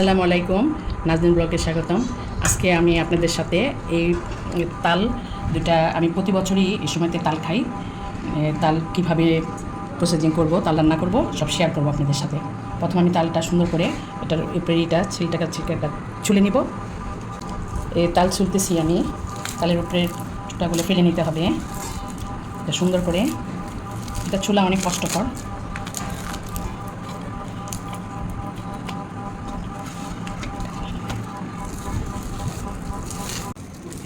আসসালামু আলাইকুম নাজদিন ব্লগে স্বাগতম। আজকে আমি আপনাদের সাথে এই তাল দুটা আমি প্রতি বছরই এই সময়তে তাল খাই। তাল কীভাবে প্রসেসিং করব, তাল রান্না করব, সব শেয়ার করব আপনাদের সাথে। প্রথম আমি তালটা সুন্দর করে এটার উপরে এটা ছিলটাকা ছিলটাকা ছুলে নিব। এই তাল ছুলতেছি আমি। তালের উপরে চুটাগুলো ফেলে নিতে হবে। এটা সুন্দর করে, এটা চুলা অনেক কষ্টকর।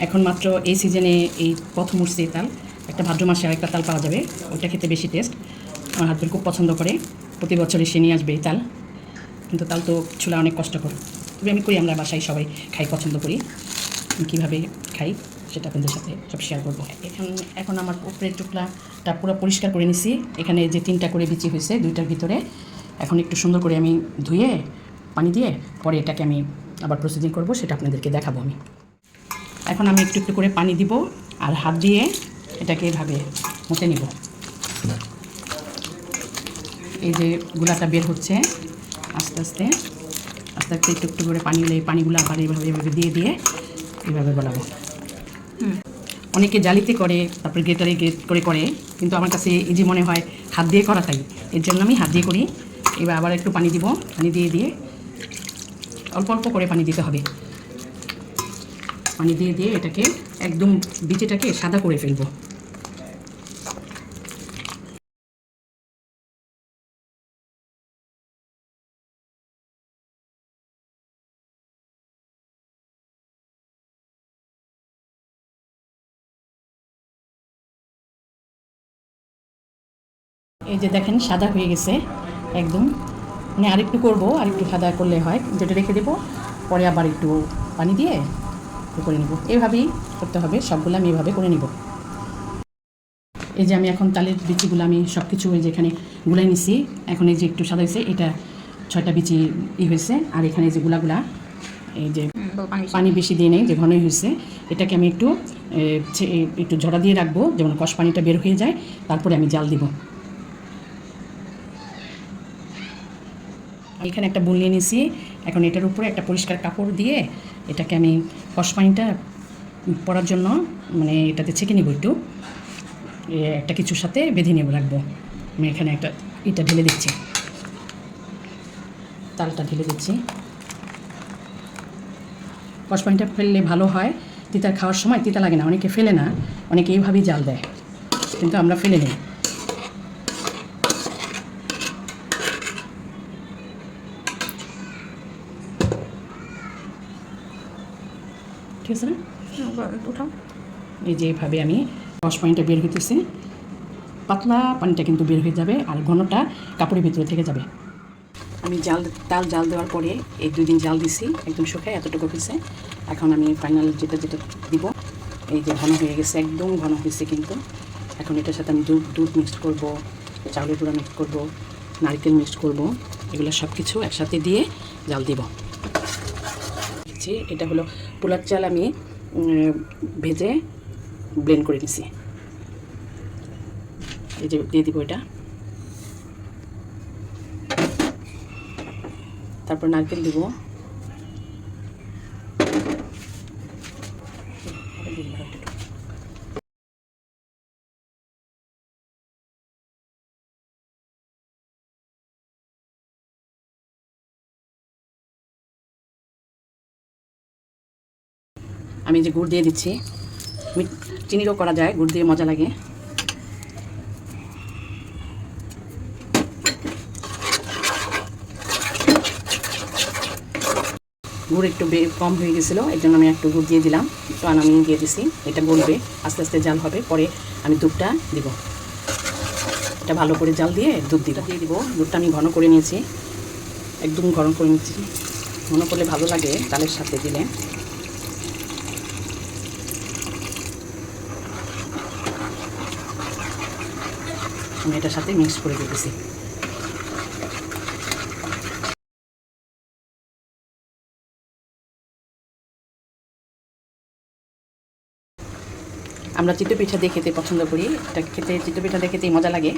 এখন মাত্র এই সিজনে এই প্রথম উঠছে তাল। একটা ভাদ্র মাসে আরেকটা তাল পাওয়া যাবে, ওইটা খেতে বেশি টেস্ট আমার হাজবেন্ড খুব পছন্দ করে, প্রতি বছরই সে নিয়ে আসবে এই তাল। কিন্তু তাল তো ছোলা অনেক কষ্টকর। তবে আমি করি, আমরা বাসায় সবাই খাই, পছন্দ করি। কীভাবে খাই, সেটা আপনাদের সাথে সব শেয়ার করব। এখন এখন আমার উপরের টুকলাটা পুরো পরিষ্কার করে নিছি। এখানে যে তিনটা করে বিচি হয়েছে, দুইটার ভিতরে। এখন একটু সুন্দর করে আমি ধুয়ে, পানি দিয়ে পরে এটাকে আমি আবার প্রসেসিং করব, সেটা আপনাদেরকে দেখাবো আমি। এখন আমি একটু একটু করে পানি দিব আর হাত দিয়ে এটাকে এভাবে মতে নিব। এই যে গুলাটা বের হচ্ছে আস্তে আস্তে আস্তে আস্তে একটু একটু করে পানি হলে এই পানিগুলো আবার এইভাবে এভাবে দিয়ে দিয়ে এইভাবে গলাবো অনেকে জালিতে করে তারপরে গ্রেটারে গ্রেট করে করে কিন্তু আমার কাছে এই যে মনে হয় হাত দিয়ে করা করাটাই এর জন্য আমি হাত দিয়ে করি এবার আবার একটু পানি দিব পানি দিয়ে দিয়ে অল্প অল্প করে পানি দিতে হবে। পানি দিয়ে দিয়ে এটাকে একদম বিচিটাকে সাদা করে ফেলব। এই যে দেখেন, সাদা হয়ে গেছে একদম। মানে আরেকটু করব, আরেকটু সাদা করলে হয়। যেটা রেখে দেবো, পরে আবার একটু পানি দিয়ে করে নেব। এভাবেই করতে হবে, সবগুলো আমি এভাবে করে নিব। এই যে আমি এখন তালের বিচিগুলো আমি সব কিছু ওই যেখানে গুলাই নিছি। এখন এই যে একটু সাদা হয়েছে, এটা ছয়টা বিচি ই হয়েছে। আর এখানে যে গুলাগুলা, এই যে পানি বেশি দিয়ে নেই, যে ঘনই হয়েছে। এটাকে আমি একটু একটু ঝরা দিয়ে রাখব, যেমন কষ পানিটা বের হয়ে যায়, তারপরে আমি জাল দিব। এখানে একটা বুন নিয়ে নিয়েছি এখন এটার উপরে একটা পরিষ্কার কাপড় দিয়ে এটাকে আমি পানিটা পরার জন্য মানে এটাতে ছেঁকে নিব একটু। একটা কিছুর সাথে বেঁধে নেব, রাখব। আমি এখানে একটা ইটা ঢেলে দিচ্ছি। তালটা ঢেলে দিচ্ছি। পানিটা ফেললে ভালো হয়। তিতার খাওয়ার সময় তিতা লাগে না, অনেকে ফেলে না, অনেকে এইভাবেই জাল দেয়। কিন্তু আমরা ফেলে নিই। ঠিক আছে না? উঠাও। এই যে আমি রস পানিটা বের হইতেছে। পাতলা পানিটা কিন্তু বের হয়ে যাবে আর ঘনটা কাপড়ের ভিতরে থেকে যাবে। আমি জাল তাল জাল দেওয়ার পরে এই দুই দিন জাল দিছি একদম শুকায় এতটুকু হয়েছে এখন আমি ফাইনাল যেটা যেটা দিব এই যে ঘন হয়ে গেছে একদম ঘন হয়েছে কিন্তু। এখন এটার সাথে আমি দুধ দুধ মিক্সড করব চাউলের গুঁড়া মিক্স করব নারকেল মিক্সড করব এগুলো সব কিছু একসাথে দিয়ে জাল দিব। এটা হলো পোলার চাল আমি ভেজে ব্লেন্ড করে নিছি। এই যে দিয়ে দিব এটা। তারপর নারকেল দিব। আমি যে গুড় দিয়ে দিচ্ছি চিনিরও করা যায়, গুড় দিয়ে মজা লাগে। গুড় একটু কম হয়ে গেছিল, এই জন্য আমি একটু গুড় দিয়ে দিলাম। আর আমি দিয়ে দিছি, এটা গলবে, আস্তে আস্তে জাল হবে, পরে আমি দুধটা দিব। এটা ভালো করে জাল দিয়ে দুধ দিটা দিয়ে দিব দুধটা আমি ঘন করে নিয়েছি, একদম গরম করে নিচ্ছি। ঘন করলে ভালো লাগে, তালের সাথে দিলে। আমি এটার সাথে মিক্স করে দিতেছি। আমরা চিতই পিঠা দিয়ে খেতে পছন্দ করি। এটা খেতে, চিতই পিঠা দিয়ে খেতেই মজা লাগে।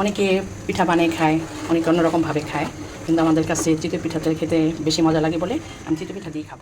অনেকে পিঠা বানিয়ে খায়, অনেকে অন্যরকমভাবে খায়, কিন্তু আমাদের কাছে চিতই পিঠাটা খেতে বেশি মজা লাগে বলে আমি চিতই পিঠা দিয়ে খাব।